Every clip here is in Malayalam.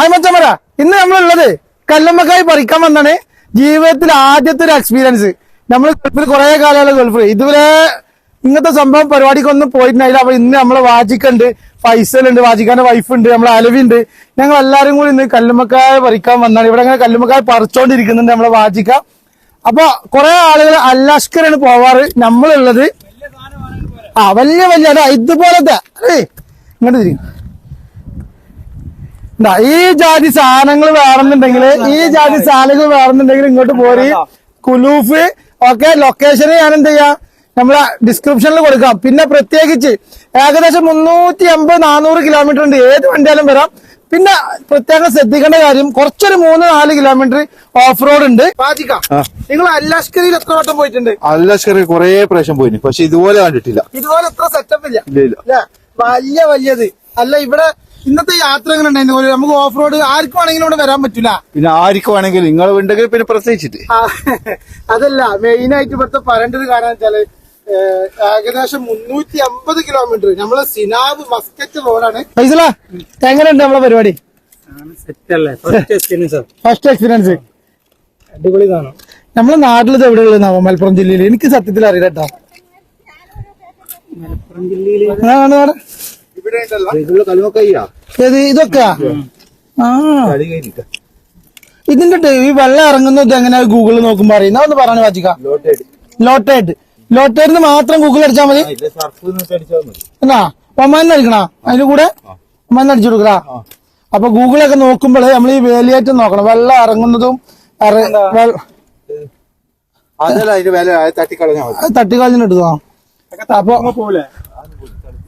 ഹായ് ഇന്ന് നമ്മളുള്ളത് കല്ലമ്മക്കായി പറിക്കാൻ വന്നാണ് ജീവിതത്തിൽ ആദ്യത്തെ ഒരു എക്സ്പീരിയൻസ് നമ്മൾ ഗൾഫിൽ കുറെ കാലമല്ല ഗൾഫിൽ ഇതുവരെ ഇങ്ങനത്തെ സംഭവം പരിപാടിക്കൊന്നും പോയിട്ടുണ്ടായില്ല. അപ്പൊ ഇന്ന് നമ്മളെ വാജിക്കുണ്ട് ഫൈസലുണ്ട് വാജിക്കാന്റെ വൈഫുണ്ട് നമ്മളെ അലവിണ്ട് ഞങ്ങൾ എല്ലാരും കൂടി ഇന്ന് കല്ലുമ്മക്കായ പറിക്കാൻ വന്നാണ്. ഇവിടെ അങ്ങനെ കല്ലുമ്മക്കായ പറിച്ചോണ്ടിരിക്കുന്നുണ്ട് നമ്മളെ വാജിക്ക അപ്പൊ കുറെ ആളുകൾ അല്ലാഷ്കരാണ് പോവാറ്. നമ്മളുള്ളത്. ആ വലിയ വലിയ അതാ ഇതുപോലത്തെ. അല്ലേ? ഇങ്ങോട്ട് തിരിക്കും ഈ ജാതി സാധനങ്ങൾ വേണമെന്നുണ്ടെങ്കിൽ ഈ ജാതി സാധനങ്ങൾ വേണമെന്നുണ്ടെങ്കിൽ ഇങ്ങോട്ട് പോരി. കുലൂഫ് ഒക്കെ ലൊക്കേഷൻ ഞാൻ എന്ത് ചെയ്യാം? നമ്മളെ ഡിസ്ക്രിപ്ഷനിൽ കൊടുക്കാം. പിന്നെ പ്രത്യേകിച്ച് ഏകദേശം മുന്നൂറ്റി അമ്പത് നാനൂറ് കിലോമീറ്റർ ഉണ്ട്. ഏത് വണ്ടിയാലും വരാം. പിന്നെ പ്രത്യേകം ശ്രദ്ധിക്കേണ്ട കാര്യം കുറച്ചൊരു മൂന്ന് നാല് കിലോമീറ്റർ ഓഫ് റോഡ് ഉണ്ട്. നിങ്ങൾ അല്ലാഷ്കരിയിൽ എത്ര വട്ടം പോയിട്ടുണ്ട്? അല്ലാഷ്കരി കൊറേ പ്രാവശ്യം പോയിന്. പക്ഷെ ഇതുപോലെ കണ്ടിട്ടില്ല. ഇതുപോലെ എത്ര സെറ്റപ്പ് ഇല്ല. ഇല്ല ഇല്ല. ഇല്ല വലിയ വലിയത്. അല്ല ഇവിടെ ഇന്നത്തെ യാത്ര എങ്ങനെ ഉണ്ടായിരുന്നു? നമുക്ക് ഓഫ് റോഡ് ആർക്കും ആണെങ്കിലും ഇവിടെ വരാൻ പറ്റില്ല പിന്നെ ആർക്കും വേണമെങ്കിലും നിങ്ങൾ ഉണ്ടെങ്കിൽ പിന്നെ പ്രത്യേകിച്ചിട്ട്. അതല്ല മെയിൻ ആയിട്ട് ഇവിടുത്തെ പറയേണ്ടത് കാരണം വെച്ചാൽ ഏകദേശം മുന്നൂറ്റി അമ്പത് കിലോമീറ്റർ നമ്മളെ സിനാബ് മസ്കറ്റ് റോഡാണ്. ഫൈസല എങ്ങനെയുണ്ട് നമ്മളെ പരിപാടി? ഫസ്റ്റ് എക്സ്പീരിയൻസ് ഫസ്റ്റ് എക്സ്പീരിയൻസ് അടിപൊളി കാണും നമ്മളെ നാട്ടിൽ ഇത് എവിടെയുള്ളതാവോ മലപ്പുറം ജില്ലയിൽ എനിക്ക് സത്യത്തിൽ അറിയില്ല കേട്ടോ. മലപ്പുറം ജില്ലയിൽ ഇതൊക്കെ ആ. ഇതിന്റെ ഈ വെള്ളം ഇറങ്ങുന്നത് എങ്ങനെ ഗൂഗിളിൽ നോക്കുമ്പോ അറിയുന്ന? ഒന്ന് പറഞ്ഞു വാജിക്ക ലോട്ടേഡ്. ലോട്ടേഡിന് മാത്രം ഗൂഗിൾ അടിച്ചാൽ മതി? എന്നാ ഒമാനിന്ന് അടിക്കണ? അതിന്റെ കൂടെ? ഒമാനിന്ന് അടിച്ചു കൊടുക്കണ അപ്പൊ ഗൂഗിളൊക്കെ നോക്കുമ്പോൾ നമ്മൾ ഈ വേലിയേറ്റം നോക്കണം. വെള്ളം ഇറങ്ങുന്നതും തട്ടിക്കളഞ്ഞിട്ട് അപ്പൊ പോലെ.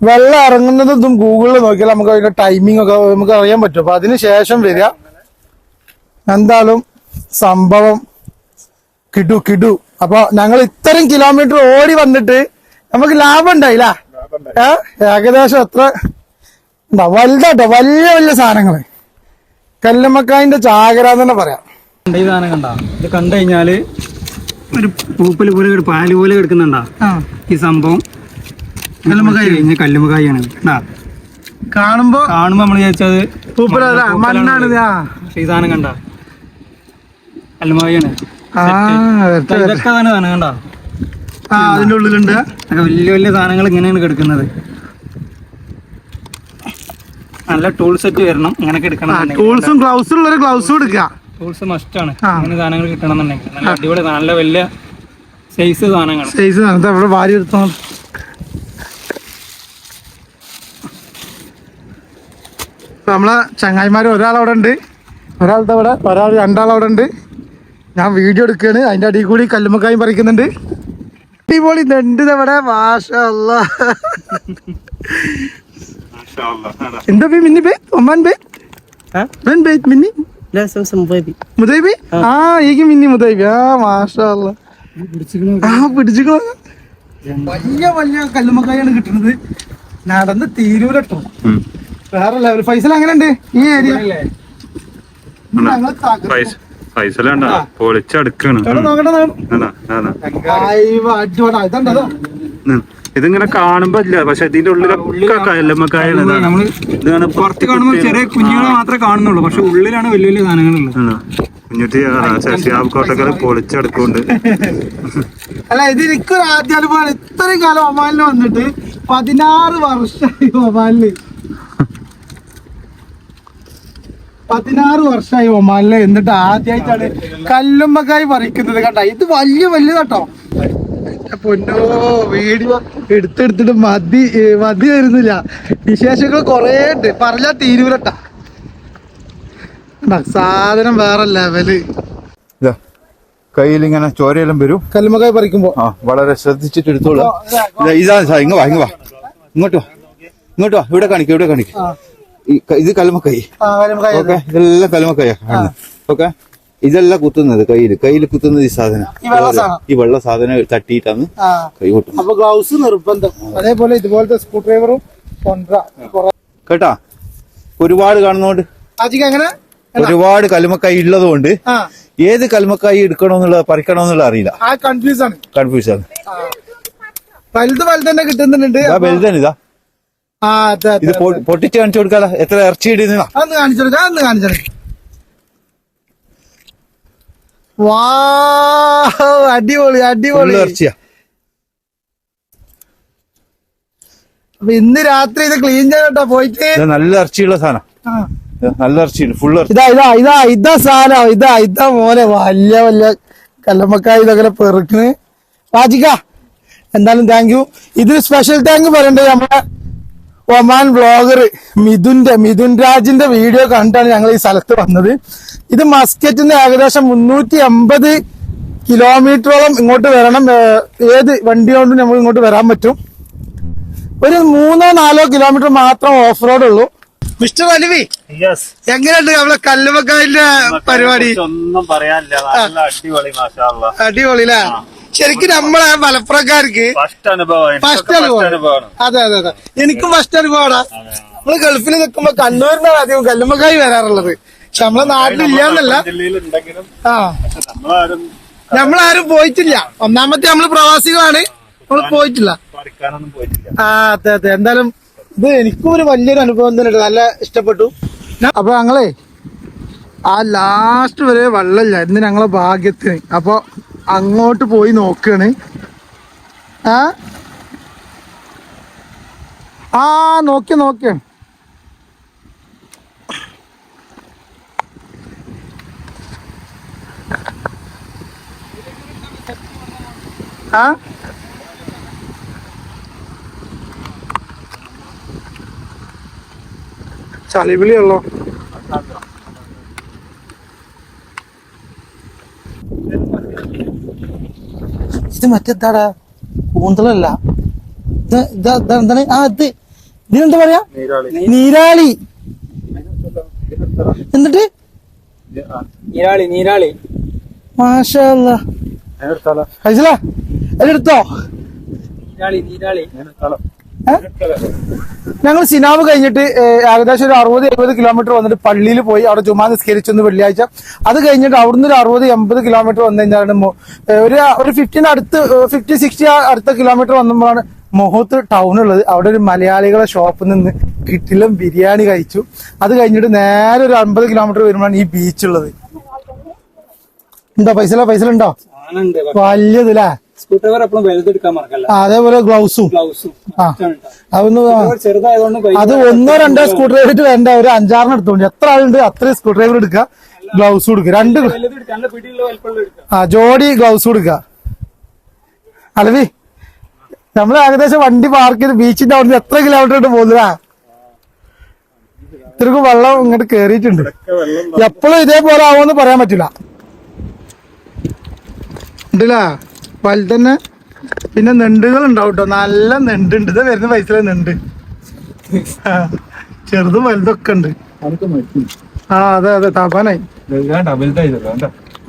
വെള്ളം ഇറങ്ങുന്നതും ഗൂഗിളിൽ നോക്കിയാൽ നമുക്ക് അതിന്റെ ടൈമിംഗ് ഒക്കെ നമുക്ക് അറിയാൻ പറ്റും. അപ്പൊ അതിന് ശേഷം വരിക. എന്തായാലും സംഭവം കിടു കിടു. അപ്പൊ ഞങ്ങൾ ഇത്രയും കിലോമീറ്റർ ഓടി വന്നിട്ട് നമുക്ക് ലാഭം ഉണ്ടായില്ല. ഏകദേശം എത്ര? ഉണ്ടാ വലുതാട്ടോ. വലിയ വലിയ സാധനങ്ങൾ. കല്ലുമ്മക്കായിന്റെ ചാകര എന്ന് തന്നെ പറയാം. കണ്ട ഈ സാധനം കണ്ട? ഇത് കണ്ടു കഴിഞ്ഞാൽ ഒരു പൂപ്പൽ പോലെ ഒരു പാൽ പോലെ കിടക്കുന്നുണ്ടാ? ഈ സംഭവം. കല്ലുമ്മക്കായ്. കണ്ടാ കാണുമ്പോ കാണുമ്പോ നമ്മൾ ചോദിച്ചത് മണ്ണാണ്. ഈ സാധനം കണ്ട? വരട്ടെ. ഇതൊക്കെ തന്നെ സാധനം കണ്ട? ആ അതിന്റെ ഉള്ളിലുണ്ട്. വലിയ വലിയ സാധനങ്ങൾ ഇങ്ങനെയാണ് കിടക്കുന്നത്. നല്ല ടൂൾ സെറ്റ് വരണം ഇങ്ങനെയൊക്കെ എടുക്കണം ടൂൾസും ഗ്ലൗസും ഉള്ളൊരു ഗ്ലൗസും എടുക്കുക. ടൂൾസ് മസ്റ്റാണ് ആണ്. അങ്ങനെ സാധനങ്ങൾ കിട്ടണം എന്നുണ്ടെങ്കിൽ. നല്ല അടിപൊളി നല്ല വലിയ സൈസ് സാധനങ്ങൾ. സൈസ് അവിടെ വാരി നമ്മളെ ചങ്ങായിമാർ ഒരാളവിടെ ഉണ്ട് ഒരാളുടെ അവിടെ ഒരാൾ രണ്ടാളവിടെ ഉണ്ട് ഞാൻ വീഡിയോ എടുക്കുകയാണ് അതിന്റെ അടിയിൽ കൂടി കല്ലുമ്മക്കായും പറിക്കുന്നുണ്ട്. അടിപൊളി നെണ്ട് ഇവിടെ മാഷ എന്താ പേ മിന്നി പേ? ഒമ്മാൻ പേ? വെൻ പേ മിന്നി? മുതൈബി ആ. ഈക്ക് മിന്നി മുതൈബി ആ മാഷ ആ പിടിച്ചിക്കണോ വലിയ വലിയ കല്ലുമ്മക്കായാണ് കിട്ടുന്നത് നടന്ന് തീരൂരട്ടോ വേറെ ലെവൽ ഫൈസൽ അങ്ങനെ ഉണ്ട് ഈ ഏരിയ പൊളിച്ചടുക്കാണ്. ഇതിങ്ങനെ കാണുമ്പോ ഇല്ല. പക്ഷെ ഇതിന്റെ ഉള്ളിലൊക്കെ കല്ലമ്മക്കായാണ് ഇതാണ്. പുറത്ത് കാണുമ്പോൾ ചെറിയ കുഞ്ഞുങ്ങളെ മാത്രമേ കാണുന്നുള്ളൂ. പക്ഷെ ഉള്ളിലാണ് വലിയ വലിയ സാധനങ്ങളുള്ളത്. കുഞ്ഞുട്ടി പൊളിച്ചടുക്കുണ്ട് അല്ല ഇത് എനിക്കൊരു ആദ്യ അനുഭവം ഇത്രയും കാലം ഒമാനിൽ വന്നിട്ട് പതിനാറ് വർഷമായി ഒമാനിൽ. പതിനാറ് വർഷമായി ഒമാനിലെ എന്നിട്ട് ആദ്യമായിട്ടാണ് കല്ലുമ്മക്കായി പറിക്കുന്നത് കേട്ടോ ഇത് വലിയ വലിയ കേട്ടോ. പൊന്നോ വീഡിയോ എടുത്തെടുത്തിട്ട് മതി മതി വരുന്നില്ല. വിശേഷങ്ങൾ കൊറേ ഉണ്ട്. പറഞ്ഞാ തീരൂരട്ടാ കണ്ടോ, സാധനം വേറെ ലെവൽ. കയ്യിൽ ഇങ്ങനെ ചോരയെല്ലാം വരും. കല്ലുമ്മക്കായി പറിക്കുമ്പോ. ആ വളരെ ശ്രദ്ധിച്ചിട്ട് എടുത്തോളൂ. ഇതാ, ഇതാണ് സാ ഇങ്ങ് വാ ഇങ്ങ് വാ. ഇങ്ങോട്ട് വാ ഇങ്ങോട്ട് വാ. ഇവിടെ കാണിക്കാം ഇവിടെ കാണിക്കാം. ഇത് കലമക്കൈ ഓക്കെ? ഇതെല്ലാം കല്ലുമക്കൈയാ ഓക്കെ? ഇതെല്ലാം കുത്തുന്നത് കയ്യിൽ കയ്യിൽ കുത്തുന്നത് ഈ സാധനം. ഈ വെള്ള സാധനം. തട്ടിയിട്ടാണ് കൈ കൊട്ടുന്നത്. അപ്പൊ ഗ്ലൗസ് നിർബന്ധം. അതേപോലെ ഇതുപോലത്തെ സ്ക്രൂ ഡ്രൈവറും കേട്ടാ? ഒരുപാട് കാണുന്നോണ്ട്. ഒരുപാട് കലമക്കായി ഉള്ളത് കൊണ്ട് ആ. ഏത് കലമക്കായി എടുക്കണമെന്നുള്ള പറിക്കണമെന്നുള്ള അറിയില്ല. കൺഫ്യൂസ് ആണ്. കൺഫ്യൂസ് ആണ്. വലുത് വലുതന്നെ കിട്ടുന്നുണ്ട്. വലുതാണ് ഇതാ. ഇത് പൊട്ടിച്ച് കാണിച്ചു കൊടുക്കാതാ എത്ര ഇറച്ചി ഇടുന്ന അന്ന് അന്ന് വാ അടിപൊളി അടിപൊളി. ഇറച്ചിയാ. അപ്പൊ ഇന്ന് രാത്രി ഇത് ക്ലീൻ ചെയ്യട്ടോ പോയിട്ട്. നല്ല ഇറച്ചിയുള്ള സാധനം. നല്ല ഇറച്ചിയുണ്ട് ഫുൾ ഇതാ ഇതാ ഇതാ ഇതാ സാധനം ഇതാ ഇതാ മോനെ വലിയ വലിയ കല്ലമ്മക്കായ ഇതൊക്കെ പെറുക്കണ്. വാജിക്ക എന്തായാലും താങ്ക് യു ഇതിന് സ്പെഷ്യൽ താങ്ക് പറയണ്ടേ നമ്മുടെ ഒമാൻ ബ്ലോഗർ മിഥുന്റെ മിഥുൻ രാജിന്റെ വീഡിയോ കണ്ടാണ് ഞങ്ങൾ ഈ സ്ഥലത്ത് വന്നത്. ഇത് മസ്കറ്റിൽ നിന്ന് ഏകദേശം മുന്നൂറ്റി അമ്പത് കിലോമീറ്ററോളം ഇങ്ങോട്ട് വരണം. ഏത് വണ്ടി കൊണ്ടും നമുക്ക് ഇങ്ങോട്ട് വരാൻ പറ്റും. ഒരു മൂന്നോ നാലോ കിലോമീറ്റർ മാത്രം ഓഫ് റോഡ് ഉള്ളൂ. മിസ്റ്റർ അലിവി എങ്ങനെയുണ്ട് നമ്മളെ കല്ലുമക്കാരിന്റെ പരിപാടി? ഒന്നും പറയാനില്ല. നല്ല അടിപൊളി അല്ലേ ശരിക്കും നമ്മളെ മലപ്പുറക്കാർക്ക് ഫസ്റ്റ് അനുഭവം. അതെ അതെ അതെ. എനിക്കും ഫസ്റ്റ് അനുഭവമാണ് നമ്മൾ ഗൾഫിൽ നിൽക്കുമ്പോ കണ്ണൂരിനാണ് അധികം കല്ലുമ്മക്കായി വരാറുള്ളത്. പക്ഷെ നമ്മളെ നാട്ടിലില്ലാന്നല്ല ആ. നമ്മളാരും പോയിട്ടില്ല. ഒന്നാമത്തെ നമ്മൾ പ്രവാസികളാണ്. നമ്മൾ പോയിട്ടില്ല. ആ അതെ അതെ. എന്തായാലും ഇത് എനിക്കും ഒരു വലിയൊരു അനുഭവം തന്നെ നല്ല ഇഷ്ടപ്പെട്ടു. അപ്പൊ ഞങ്ങളെ ആ ലാസ്റ്റ് വരെ വെള്ളമില്ല. ഇന്ന് ഞങ്ങളെ ഭാഗ്യത്തിന്. അപ്പൊ അങ്ങോട്ട് പോയി നോക്കാണ്. ആ ആ നോക്കി നോക്കിയ ആ? ചളിവിളിയുള്ളോ? ഇത് മറ്റെന്താടാ കൂന്തലല്ല. എന്താണ്? ആ ഇത്. ഇതിനെന്താ പറയാ? നീരാളി. എന്നിട്ട്? നീരാളി നീരാളി. മാഷല്ല. അതെടുത്തോ നീരാളി നീരാളി. ഞങ്ങൾ സിനാവ് കഴിഞ്ഞിട്ട് ഏകദേശം ഒരു അറുപത് എഴുപത് കിലോമീറ്റർ വന്നിട്ട് പള്ളിയിൽ പോയി. അവിടെ ജുമാ നിസ്കരിച്ചൊന്ന് വെള്ളിയാഴ്ച. അത് കഴിഞ്ഞിട്ട് അവിടുന്ന് ഒരു അറുപത് എൺപത് കിലോമീറ്റർ വന്നു കഴിഞ്ഞാണ് ഒരു ഒരു ഫിഫ്റ്റീൻ അടുത്ത് ഫിഫ്റ്റി സിക്സ്റ്റി അടുത്ത കിലോമീറ്റർ വന്നപ്പോഴാണ് മുഹൂത്ത് ടൗൺ ഉള്ളത്. അവിടെ ഒരു മലയാളികളെ ഷോപ്പിൽ നിന്ന് കിട്ടിലും ബിരിയാണി കഴിച്ചു. അത് കഴിഞ്ഞിട്ട് നേരെ ഒരു അമ്പത് കിലോമീറ്റർ വരുമ്പോഴാണ് ഈ ബീച്ചുള്ളത് ഉണ്ടോ? പൈസ പൈസ ഉണ്ടോ? ആനുണ്ട് വലിയതല്ലേ സ്കൂട്ടർ എപ്പോഴും വലുതെടുക്കാൻ മറക്കല്ല. ആ, അതേപോലെ ഗ്ലൗസും. ഗ്ലൗസും. അതൊന്ന്. ചെറുതായതുകൊണ്ട് അത് ഒന്നോ രണ്ടോ സ്ക്രൂ ഡ്രൈവർ വേണ്ട ഒരു അഞ്ചാറിന് എടുത്തോണ്ട് എത്ര ആളുണ്ട് അത്രയും സ്ക്രൂ ഡ്രൈവർ എടുക്കുക ഗ്ലൗസ് കൊടുക്കുക. രണ്ട് ആ ജോഡി ഗ്ലൗസ് കൊടുക്കുക. അലവി നമ്മൾ ഏകദേശം വണ്ടി പാർക്ക് ചെയ്ത് ബീച്ചിന്റെ അവിടുന്ന് എത്ര കിലോമീറ്റർ ഇട്ട് പോകുന്നതാ? ഇത്രക്കും വെള്ളം ഇങ്ങോട്ട് കേറിയിട്ടുണ്ട്. എപ്പോഴും ഇതേപോലെ ആവുമെന്ന് പറയാൻ പറ്റില്ല. ഉണ്ടല്ല? വലുതന്നെ പിന്നെ നെണ്ടുകൾ ഉണ്ടാവും കേട്ടോ നല്ല നെണ്ടുണ്ട് ഇത് വരുന്ന പൈസ നെണ്ട് ചെറുതും വലുതൊക്കെ ഉണ്ട്. ആ അതെ അതെ താപ്പാനായി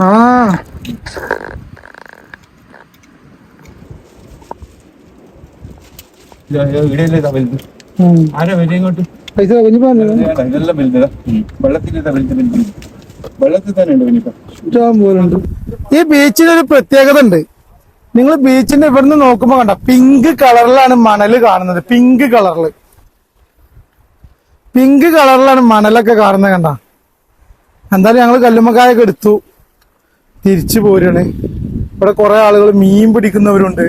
ആ. പൈസ വലുതാ വെള്ളത്തിൽ തന്നെ ഉണ്ട് ഈ ബീച്ചിനൊരു പ്രത്യേകത ഉണ്ട്. നിങ്ങൾ ബീച്ചിന്റെ ഇവിടുന്ന് നോക്കുമ്പോ കണ്ട? പിങ്ക് കളറിലാണ് മണൽ കാണുന്നത്. പിങ്ക് കളറിൽ പിങ്ക് കളറിലാണ് മണലൊക്കെ കാണുന്നത് കണ്ട? എന്തായാലും ഞങ്ങൾ കല്ലുമ്മക്കായൊക്കെ എടുത്തു. തിരിച്ചു പോരാണ് ഇവിടെ കുറെ ആളുകൾ മീൻ പിടിക്കുന്നവരുണ്ട്.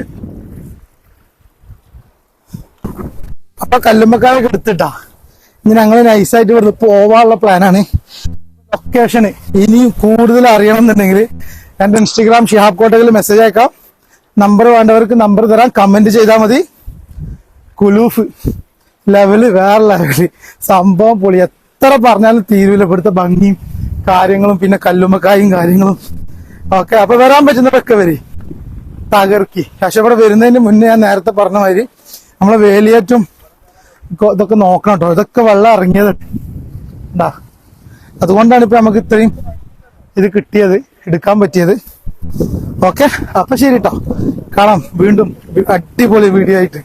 അപ്പൊ കല്ലുമ്മക്കായൊക്കെ എടുത്തിട്ടാ. ഇനി ഞങ്ങൾ നൈസായിട്ട് ഇവിടുന്ന് പോവാനുള്ള പ്ലാനാണ് ലൊക്കേഷന് ഇനിയും കൂടുതൽ അറിയണം എന്നുണ്ടെങ്കിൽ എന്റെ ഇൻസ്റ്റഗ്രാം ഷിഹാബ് കോട്ടയിൽ മെസ്സേജ് അയക്കാം. നമ്പർ വേണ്ടവർക്ക് നമ്പർ തരാം. കമന്റ് ചെയ്താൽ മതി. കുലൂഫ് ലെവൽ വേറെ ലെവൽ സംഭവം പൊളി. എത്ര പറഞ്ഞാലും തീരുവില്ല. ഇവിടുത്തെ ഭംഗിയും കാര്യങ്ങളും പിന്നെ കല്ലുമ്മക്കായും കാര്യങ്ങളും. ഓക്കെ അപ്പൊ വരാൻ പറ്റുന്നവരൊക്കെ വരി. തകർക്കി. പക്ഷെ ഇവിടെ വരുന്നതിന് മുന്നേ ഞാൻ നേരത്തെ പറഞ്ഞ മാതിരി നമ്മളെ വേലിയേറ്റം ഇതൊക്കെ നോക്കണം കേട്ടോ ഇതൊക്കെ വെള്ളം ഇറങ്ങിയത് ഉണ്ടാ അതുകൊണ്ടാണ് ഇപ്പൊ നമുക്ക് ഇത്രയും ഇത് കിട്ടിയത് എടുക്കാൻ പറ്റിയത്. ഓക്കെ അപ്പൊ ശരി കേട്ടോ കാണാം. വീണ്ടും അടിപൊളി വീഡിയോ ആയിട്ട്.